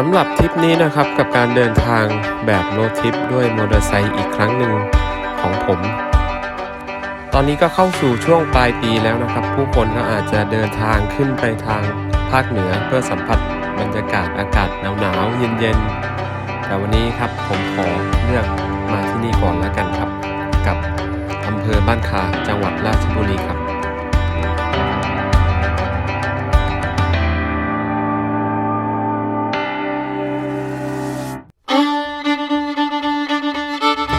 สำหรับทริปนี้นะครับกับการเดินทางแบบโรดทริปด้วยมอเตอร์ไซค์อีกครั้งหนึ่งของผม ตอนนี้ก็เข้าสู่ช่วงปลายปีแล้วนะครับ ผู้คนก็อาจจะเดินทางขึ้นไปทางภาคเหนือเพื่อสัมผัสบรรยากาศอากาศหนาวๆเย็นๆ แต่วันนี้ครับผมขอเลือกมาที่นี่ก่อนแล้วกันครับ กับอำเภอบ้านคาจังหวัดราชบุรีครับ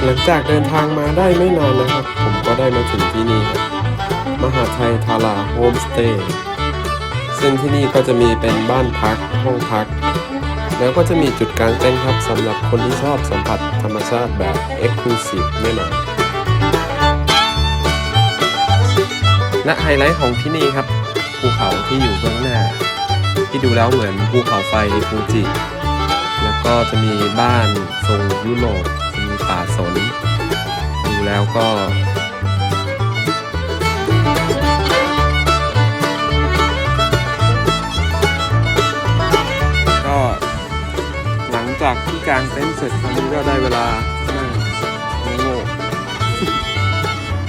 หลังจากเดินทางมาได้ไม่นานนะครับ ผมก็ได้มาถึงที่นี่ครับมหาไทยทาราโฮมสเตย์ซึ่งที่นี่ก็จะมีเป็นบ้านพักห้องพัก แล้วก็จะมีจุดกลางเต็นท์ครับสำหรับคนที่ชอบสัมผัสธรรมชาติแบบ Exclusive แน่นอนและไฮไลท์ของที่นี่ครับ ภูเขาที่อยู่เบื้องหน้า ที่ดูแล้วเหมือนภูเขาไฟฟูจิ แล้วก็จะมีบ้านทรงยุโรป สน ดูแล้วก็ก็หลังจากที่กางเต็นท์เสร็จตอนนี้ก็ได้เวลานั่งโง่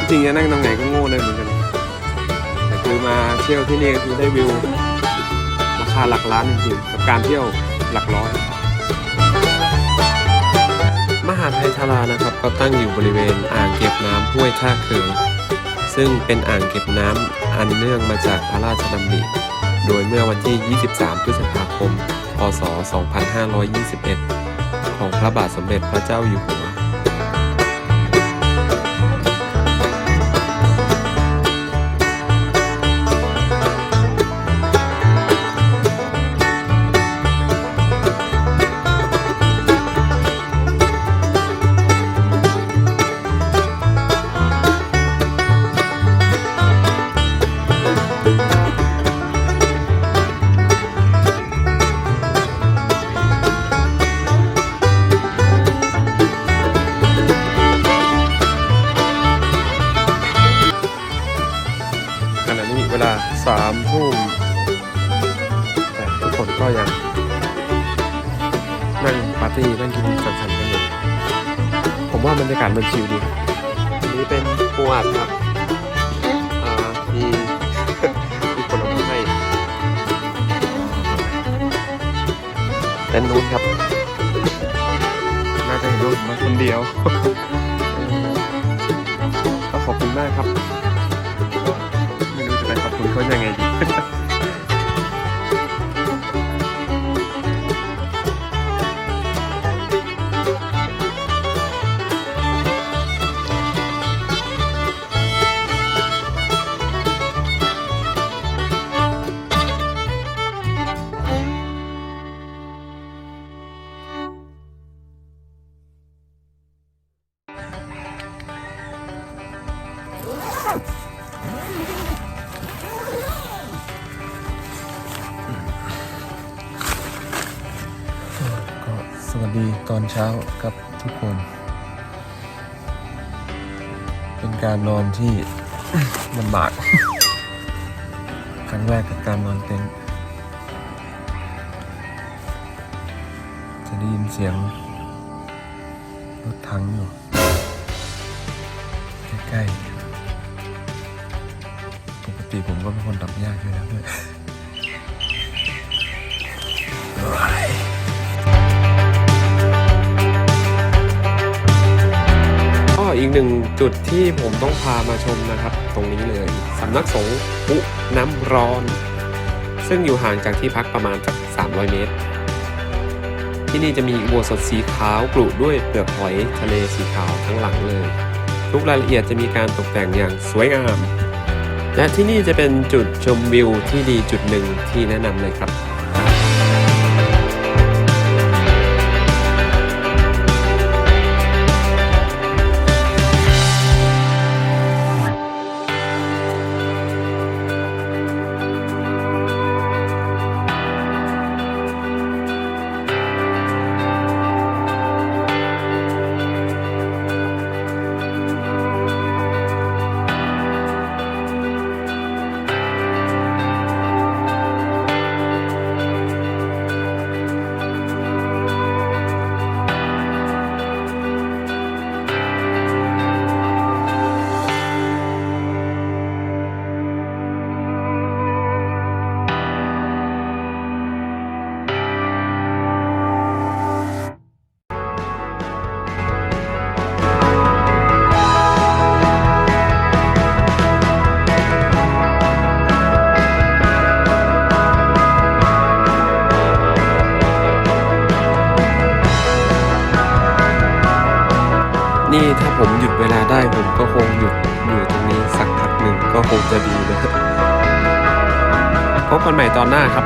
จริงจะนั่งตรงไหนก็โง่เลยเหมือนกัน แต่คือมาเที่ยวที่นี่ก็คือได้วิว ราคาหลักล้านจริงๆกับการเที่ยวหลักร้อย หาไทยทารานะครับ ก็ตั้งอยู่บริเวณอ่างเก็บน้ำห้วยท่าเคือซึ่งเป็นอ่างเก็บน้ำอันเนื่องมาจากพระราชดำริโดยเมื่อวันที่ 23 พฤษภาคม พศ 2521 ของพระบาทสมเด็จพระเจ้าอยู่หัว นี้เวลาสามทุ่มแต่ทุกคนก็ยังนั่งปาร์ตี้นั่งกินสังสรรค์กันอยู่ผมว่าบรรยากาศมันชิลดีอันนี้เป็นปูอัดครับอ่ามีมีคนเอามาให้เต็นท์นู้นครับน่าจะเห็นว่าผมมาคนเดียว ไปข สวัสดีตอนเช้ากับทุกคน เป็นการนอนที่ลำบาก ครั้งแรกกับการนอนเต็นท์จะได้ยินเสียงรถถังอยู่ ใกล้ๆ ปกติผมก็เป็นคนดับยากอยู่แล้วด้วย อีกหนึ่งจุดที่ผมต้องพามาชมนะครับ ตรงนี้เลยสำนักสงฆ์ปุน้ำร้อน ซึ่งอยู่ห่างจากที่พักประมาณสัก300 เมตร ที่นี่จะมีอุโบสถสีขาวปลูกด้วยเปลือกหอยทะเลสีขาวทั้งหลังเลย ทุกรายละเอียดจะมีการตกแต่งอย่างสวยงาม และที่นี่จะเป็นจุดชมวิวที่ดีจุดหนึ่งที่แนะนำเลยครับ นี่ถ้าผมหยุดเวลาได้ผมก็คงหยุดอยู่ตรงนี้สักพักหนึ่งก็คงจะดีนะครับพบกันใหม่ตอนหน้าครับ